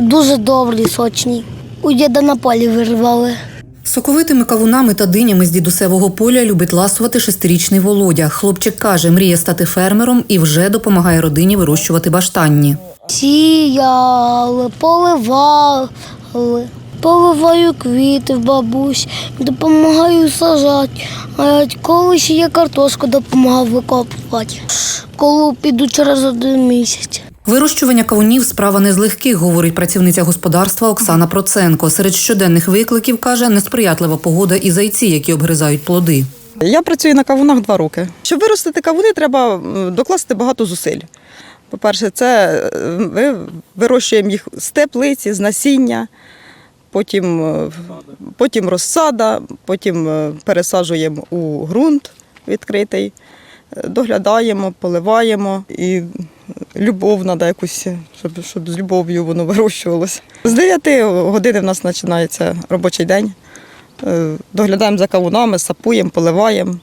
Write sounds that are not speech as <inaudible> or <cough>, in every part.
Дуже добрі, сочні. У діда на полі вирвали. Соковитими кавунами та динями з дідусевого поля любить ласувати шестирічний Володя. Хлопчик каже, мріє стати фермером і вже допомагає родині вирощувати баштанні. Сіяли, поливали, поливаю квіти в бабусь, допомагаю сажати. А колись я картошку допомагав викопувати, коли піду через один місяць. Вирощування кавунів справа не з легких, говорить працівниця господарства Оксана Проценко. Серед щоденних викликів каже несприятлива погода і зайці, які обгризають плоди. Я працюю на кавунах два роки. Щоб виростити кавуни, треба докласти багато зусиль. По-перше, це ми вирощуємо їх з теплиці, з насіння, потім, е, потім розсада, потім е, пересаджуємо у ґрунт відкритий, е, доглядаємо, поливаємо і любов треба якусь, щоб, щоб з любов'ю воно вирощувалося. З 9 години в нас починається робочий день. Е, Доглядаємо за кавунами, сапуємо, поливаємо,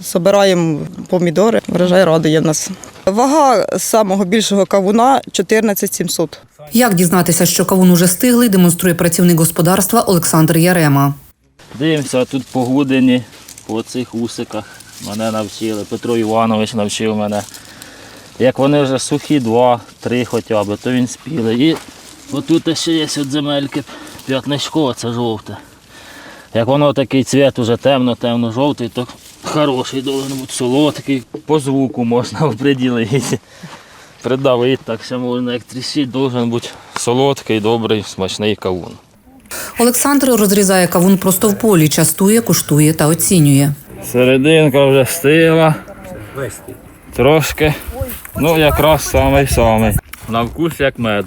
збираємо помідори. Врожай радує нас. Вага самого більшого кавуна 14 700. Як дізнатися, що кавун уже стиглий, демонструє працівник господарства Олександр Ярема. Дивимося, тут погудені по цих усиках. Мене навчили. Петро Іванович навчив мене. Як вони вже сухі, два-три хоча б, то він спілий. І отут ще є от земельки п'ятничко, це жовте. Як воно такий цвіт уже темно-темно-жовтий, то хороший должен бути солодкий. По звуку можна <laughs> оприділити. Придавити так ще можна, як тріщить, должен бути солодкий, добрий, смачний кавун. Олександр розрізає кавун просто в полі, частує, куштує та оцінює. Серединка вже стигла. Трошки. Ну, якраз самий-самий. На вкус як мед.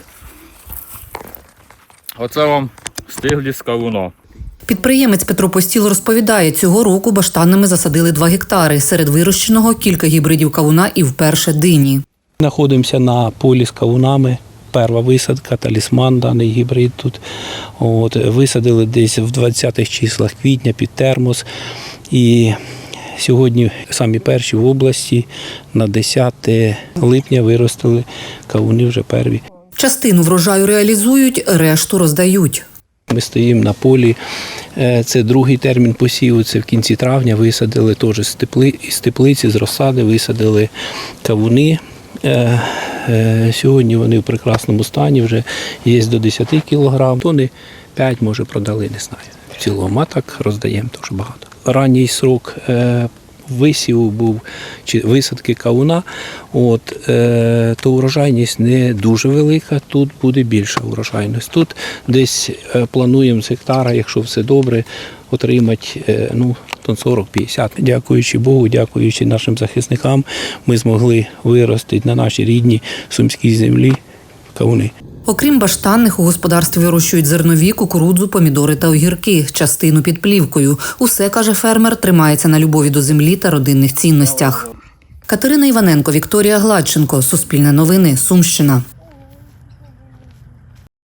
Оце вам стиглі з кавуна. Підприємець Петро Постіл розповідає, цього року баштанними засадили 2 гектари. Серед вирощеного кілька гібридів кавуна і вперше дині. Знаходимося на полі з кавунами. Перша висадка, талісман, даний гібрид тут. От, висадили десь в 20-х числах квітня під термос. І сьогодні самі перші в області на 10 липня виростили кавуни вже перві. Частину врожаю реалізують, решту роздають. Ми стоїмо на полі. е, Це другий термін посіву. Це в кінці травня висадили теж з тепли з теплиці, з розсади, висадили кавуни. Е, е, Сьогодні вони в прекрасному стані, вже є до 10 кілограм. Тони 5, може, продали, не знаю. В цілому, а так роздаємо дуже багато. Ранній срок е, висіву був чи висадки кавуна, от, е, то урожайність не дуже велика, тут буде більша урожайність. Тут десь е, плануємо з гектара, якщо все добре, отримати е, ну, тон 40-50. Дякуючи Богу, дякуючи нашим захисникам, ми змогли виростити на нашій рідній сумській землі кавуни. Окрім баштанних, у господарстві вирощують зернові, кукурудзу, помідори та огірки, частину під плівкою. Усе, каже фермер, тримається на любові до землі та родинних цінностях. Катерина Іваненко, Вікторія Гладченко, Суспільне новини, Сумщина.